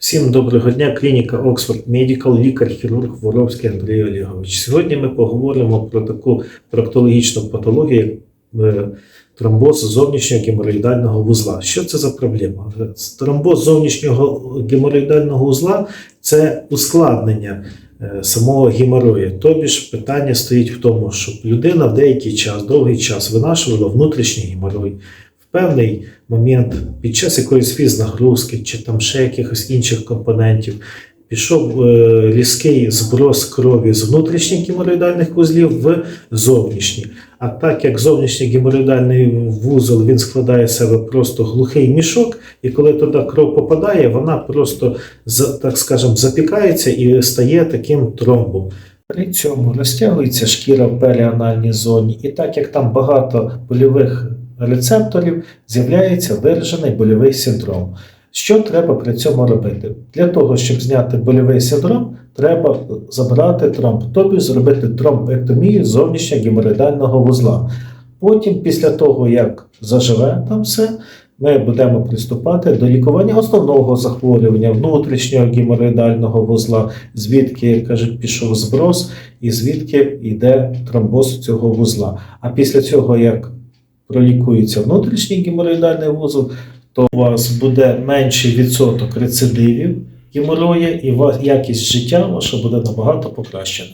Всім доброго дня. Клініка Oxford Medical, лікар-хірург Воровський Андрій Олегович. Сьогодні ми поговоримо про таку проктологічну патологію, як е, тромбоз зовнішнього геморроїдального вузла. Що це за проблема? Тромбоз зовнішнього геморроїдального вузла це ускладнення е, самого геморою. Тобі ж питання стоїть в тому, щоб людина в деякий час, довгий час винашувала внутрішній геморой. В певний момент під час якоїсь фізнагрузки чи там ще якихось інших компонентів пішов е, різкий зброс крові з внутрішніх геморроїдальних вузлів в зовнішні. А так як зовнішній геморроїдальний вузол він складає з себе просто глухий мішок, і коли туди кров попадає, вона просто так скажемо запікається і стає таким тромбом. При цьому розтягується шкіра в періанальній зоні, і так як там багато больових рецепторів, з'являється виражений больовий синдром. Що треба при цьому робити? Для того, щоб зняти больовий синдром, треба забрати тромб, тобто зробити тромбектомію зовнішнього геморроїдального вузла. Потім, після того, як заживе там все, ми будемо приступати до лікування основного захворювання внутрішнього геморроїдального вузла, звідки, як кажуть, пішов зброс, і звідки йде тромбоз цього вузла. А після цього, як пролікується внутрішній геморроїдальний вузол, то у вас буде менший відсоток рецидивів геморроя, і ва- якість життя ваша буде набагато покращена.